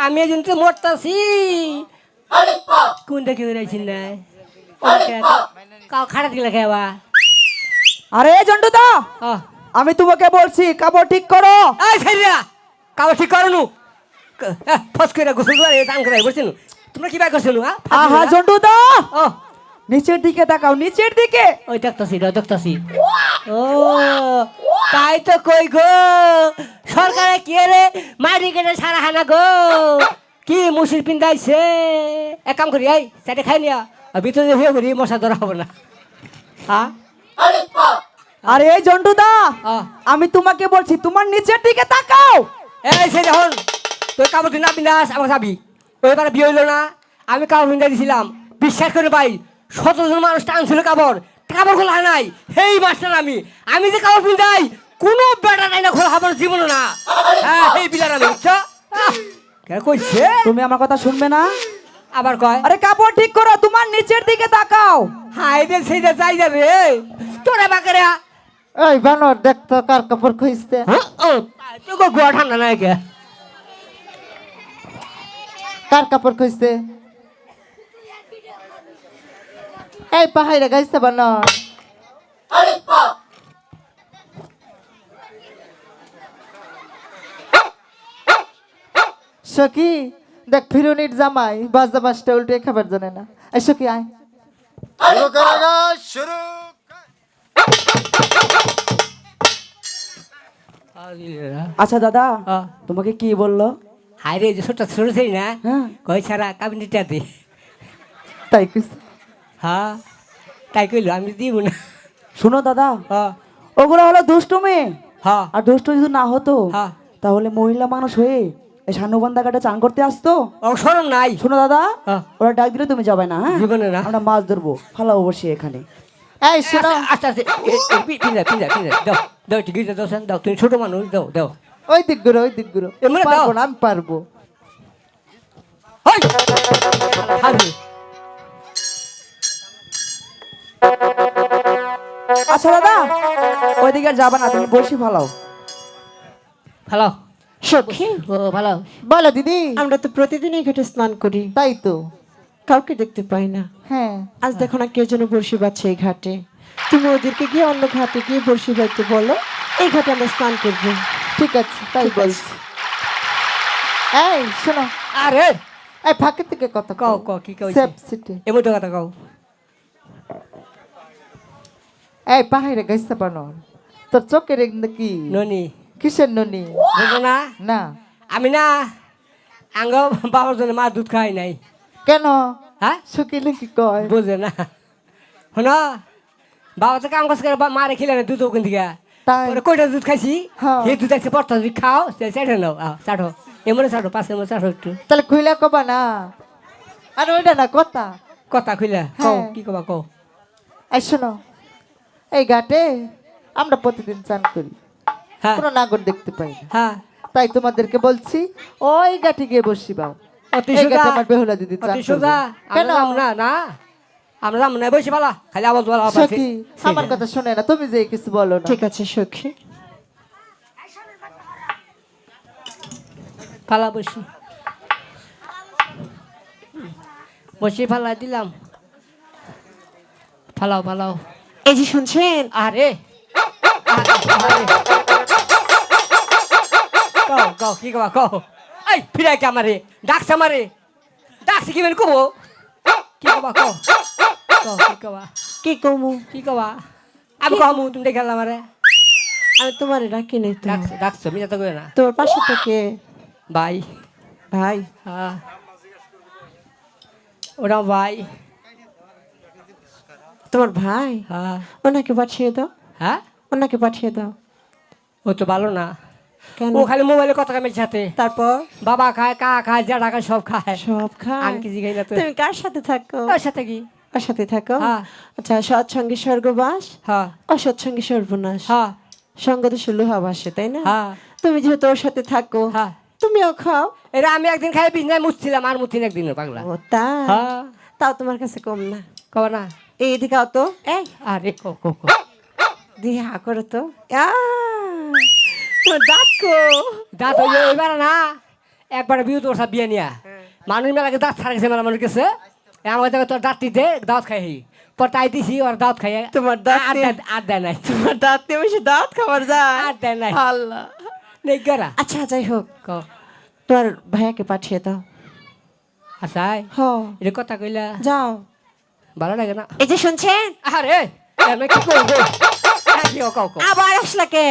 আমি এই জন্য তো মরতাছি। কোনটা কেউ রাইছেন না কাউ খাড়া দিলে খেবা আরে জন্টুদা ও আমি তোমাকে বলছি কাপড় ঠিক করো। এই ছেড়িয়া কাউ ঠিক করনু ফস করে গোসল করে চান করে বলছেন তোমরা কি বাই করছেন হ্যাঁ? আহা জন্টুদা! ও। নিচের দিকে তাকাও নিচের দিকে। ওই দেখতাছি রে দেখতাছি। ও তাই তো কই গো? সরকারে কি রে মাটি কেটে সারা হানা গো? কি মুসির পিন্দাইছে এক কাম করি এই সেটা খাই নিয়া। আর ভিতরে হয়ে করি মশা ধরা হবে না। হ্যাঁ আরে এই জন্টুদা আমি তোমাকে বলছি তোমার নিচের দিকে তাকাও। এই সেই দেখুন তুই কাপড় না পিন্দাস আমার যাবি ওই এবারে বিয়ে হইল না। আমি কাপড় পিন্দা দিছিলাম। বিশ্বাস করে ভাই শতজন মানুষ টানছিল কাপড়। কাপড় খোলা নাই। সেই মাস্টার আমি আমি যে কাপড় পিন্দাই কোনো বেটা নাই না খোলা হবার জীবন না। হ্যাঁ এই বিলার আমি বুঝছ? কে কইছে? তুমি আমার কথা শুনবে না? আবার কয়? আরে কাপড় ঠিক করো তোমার নিচের দিকে তাকাও। হাই রে সেইটা চাই যাবে তোরা বাকেরা ওই বানর দেখতো কার কাপড় খুঁজতে। ও তোকে গোয়া ঠান্ডা নাই কে কার কাপড় খুঁজতে? এই পাহাড়ে গাইছে বান সখি দেখ ফিরুনির জামাই বাজা বাসটা উল্টে খাবার জানে না। এই সখি আয়। শুরু আচ্ছা দাদা তোমাকে কি বলল? হাইরে ছোট ছোট না হ্যাঁ। কই ছাড়া কাবিনেটাতে তাই কিছু হ্যাঁ তাই কইলো আমি দিব না। শুনো দাদা হ্যাঁ। ওগুলো হলো দুষ্টু মেয়ে হ্যাঁ। আর দুষ্ট যদি না হতো হ্যাঁ। তাহলে মহিলা মানুষ হয়ে এই সানুবান্ধা ঘাটে চান করতে আসতো? ও সরম নাই। শোনো দাদা হ্যাঁ। ওরা ডাক দিলে তুমি যাবে না হ্যাঁ? জীবনে না। আমরা মাছ ধরবো ফালাবো বসে এখানে। এই শোনো। দাও দাও তুমি ছোট মানুষ দাও দাও। ওই দিকগুলো ওই দিকগুলো। পারব না আমি পারব। আচ্ছা দাদা ওইদিকে আর যাবে না তুমি বসে ফালাও ভালো। সখী? ও ভালো। বলো দিদি। আমরা তো প্রতিদিনই ঘাটে স্নান করি। তাই তো। কাউকে দেখতে পাই না। হ্যাঁ। আজ দেখো না কেউ যেন বড়শি বাচ্ছে এই ঘাটে। তুমি ওদেরকে গিয়ে অন্য ঘাটে গিয়ে বড়শি বাইতে বলো এই ঘাটে আমরা স্নান করব। ঠিক আছে তাই বলছি। এই শোনো। আরে! এই ফাঁকে থেকে কত কও কও। কি কইছে? Safe city. এমন কথা কও। এই পাহাড়ে গাইছে বানর তোর চোখের কি ননি কিসের ননি বুঝো না না আমি না আঙ্গ বাবার জন্য মা দুধ খাই নাই কেন হ্যাঁ শুকিলে কি কয় বুঝে না শোন বাবা তো কাম করছে বা মারে খেলে না দুধ ওখান থেকে কয়টা দুধ খাইছি। সেই দুধ আছে পড়তা দুধ খাও চাটে নাও চাটো এমন চাটো পাশে এমন চাটো একটু তাহলে খুইলা কবা না আর ওইটা না কথা কথা খুলে কও। কি কবা কও এই শোনো এই ঘাটে আমরা প্রতিদিন চান করি। হ্যাঁ। কোনো নাগর দেখতে পাই না। হ্যাঁ। তাই তোমাদেরকে বলছি ওই ঘাটে গিয়ে বসি বাও। আমার বেহুলা দিদি। কেন? আমরা না না। আমরা বসে পালা খালি বলা সখী আমার কথা শোনে না। তুমি যে কিছু বলো না। ঠিক আছে সখী। ফালা বসি। বসে ফালা দিলাম। ফালাও ফালাও এই যে শুনছেন? আরে। আরে। কও কও কি কবা কও। এই ফিরাই কে আমারে? ডাকছে আমারে? ডাকছে কি মানে কব? কি কবা কও। কও কি কবা? কি কমু? কি কবা? আমি কমু তুমি দেখে গেলাম আমারে। আমি তোমারে ডাকি নাই তো। ডাকছে ডাকছো মিজা তো করে না। তোমার পাশে থেকে ভাই। ভাই। হ্যাঁ। ওরা ভাই। তোমার ভাই? হ্যাঁ। ওনাকে পাঠিয়ে দাও। হ্যাঁ? ওনাকে পাঠিয়ে দাও। ও তো ভালো না। কেন? ও খালি মোবাইলে কথা কামের সাথে। তারপর? বাবা খায় কা খায় যা খায় সব খায়। সব খায়? আমি কিছু খাই না তো। তুমি কার সাথে থাকো? ওর সাথে কি? ওর সাথে থাকো? হ্যাঁ। আচ্ছা সৎসঙ্গে স্বর্গবাস? হ্যাঁ। অসৎসঙ্গে সর্বনাশ? হ্যাঁ। সঙ্গ তো বাসে তাই না? হ্যাঁ। তুমি যেহেতু ওর সাথে থাকো হ্যাঁ। তুমিও খাও। এরা আমি একদিন খাই বিছনায় মুছছিলাম আর মুছিন একদিন পাগলা। ও তা তাও তোমার কাছে কম না। কবা না। এই এদিকে তো। এই আরে কো কো কো। দিয়ে হা করো তো। তোমার দাঁত কো। দাঁত হইলে এবার না একবার বিয়ে তোর বিয়ে নিয়া। মানুষ মেলাকে দাঁত ছাড়া গেছে মেলা মানুষ গেছে আমার জায়গায় তোর দাঁত দিতে দাঁত খাই পর তাই দিছি ওর দাঁত খাই তোমার দাঁত আর নিয়ে- দেয়- নাই। তোমার দাঁত দিয়ে বেশি দাঁত খাবার যায়। আর দেয় নাই। আল্লাহ। নেই গেরা আচ্ছা যাই হোক। তোমার ভাইয়াকে পাঠিয়ে দাও। আসাই হ। এটা কথা কইলা। যাও। ভালো লাগে না। এই যে শুনছেন? আরে আমি কি করব? হ্যাঁ, কি কও কও। আবার আসলা কে।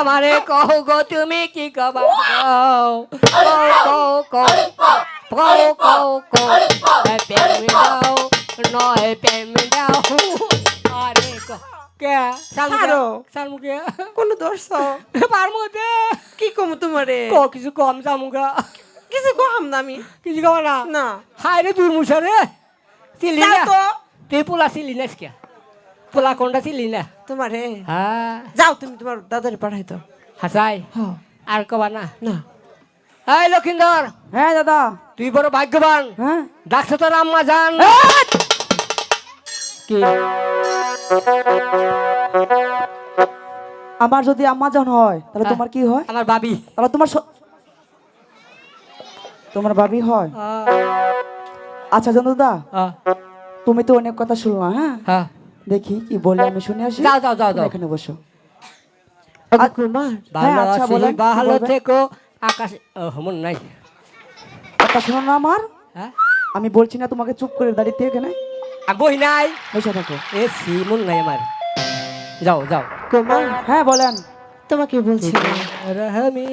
আমারে কও গো তুমি কি কবা? কও কও কও। কও কও কও। এ প্রেম দাও নয় প্রেম দাও। আরে কও। কে? ছাড়ো। সারো সারমুকে কোন দোষ পারমু দে কি কম তোমারে? কিছু কম সামুগা কিছু কম না আমি। কিছু কম না? না। হাই রে দূর মুছা রে। চিলি না তো তুই পোলা চিলি না পোলা কোনটা চিলি না তোমারে হ্যাঁ যাও তুমি তোমার দাদারে পাঠাই দাও হাসাই আর কবা না না এই লক্ষিন্দর হ্যাঁ দাদা তুই বড় ভাগ্যবান হ্যাঁ ডাকছে তোর আম্মা জান কি আমার যদি আম্মা জান হয় তাহলে। তোমার কি হয় আমার বাবি তাহলে তোমার তোমার ভাবি হয় আচ্ছা দাদা তুমি তো অনেক কথা শুনলা হ্যাঁ? হ্যাঁ। দেখি কি বলে আমি শুনে আসি। যাও, যাও, যাও, এখানে বসো। ওগো কুমার। ভালো হ্যাঁ, আচ্ছা, ভালো থেকো। আকাশ ও, মন নাই। কথা শোনো না আমার। হ্যাঁ? আমি বলছি না তোমাকে চুপ করে দাঁড়িয়ে এখানে আর বই নাই। বসে থাকো। এ সি নাই আমার। যাও যাও। কুমার হ্যাঁ বলেন। তোমাকে বলছি। রহমি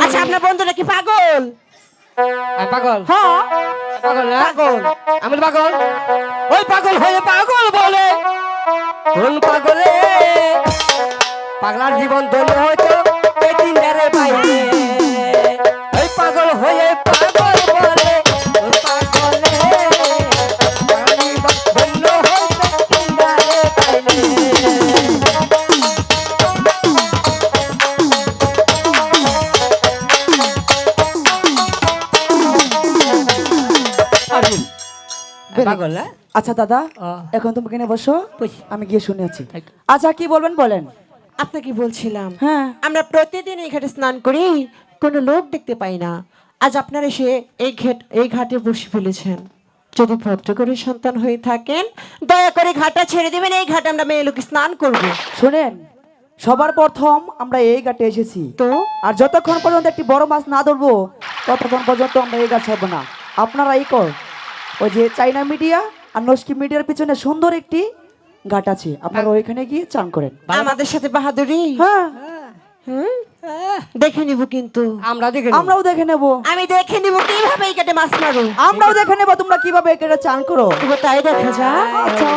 আচ্ছা আপনার বন্ধুরা কি পাগল? পাগল। হ্যাঁ। পাগল না? পাগল। আমি পাগল? ওই পাগল হয়ে পাগল বলে। কোন পাগলে? পাগলার জীবন ধন্য হয়তো এই তিনটারে পাইলে ওই পাগল হয়ে পাগল আচ্ছা দাদা এখন তুমি এখানে বসো। আমি গিয়ে শুনে আছি। আচ্ছা কি বলবেন বলেন। আপনাকে বলছিলাম? হ্যাঁ। আমরা প্রতিদিন এই ঘাটে স্নান করি কোনো লোক দেখতে পাই না। আজ আপনারা এসে এই ঘাট এই ঘাটে বসে ফেলেছেন। যদি ভদ্র করে সন্তান হয়ে থাকেন দয়া করে ঘাটা ছেড়ে দেবেন এই ঘাটে আমরা মেয়ে লোক স্নান করব। শোনেন সবার প্রথম আমরা এই ঘাটে এসেছি। তো? আর যতক্ষণ পর্যন্ত একটি বড় মাছ না ধরবো ততক্ষণ পর্যন্ত আমরা এই ঘাট ছাড়বো না। আপনারা এই কর। ওই যে চাইনা মিডিয়া আর নস্কি মিডিয়ার পিছনে সুন্দর একটি ঘাট আছে। আপনারা ওইখানে গিয়ে চান করেন। আমাদের সাথে বাহাদুরি? হ্যাঁ। হুম? দেখে নিব কিন্তু। আমরা দেখে আমরাও দেখে নেব। আমি দেখে নিব কীভাবে এই কেটে মাছ মারো আমরাও দেখে নেব তোমরা কীভাবে কেটে চান করো। তবু তাই দেখা যায় আচ্ছা।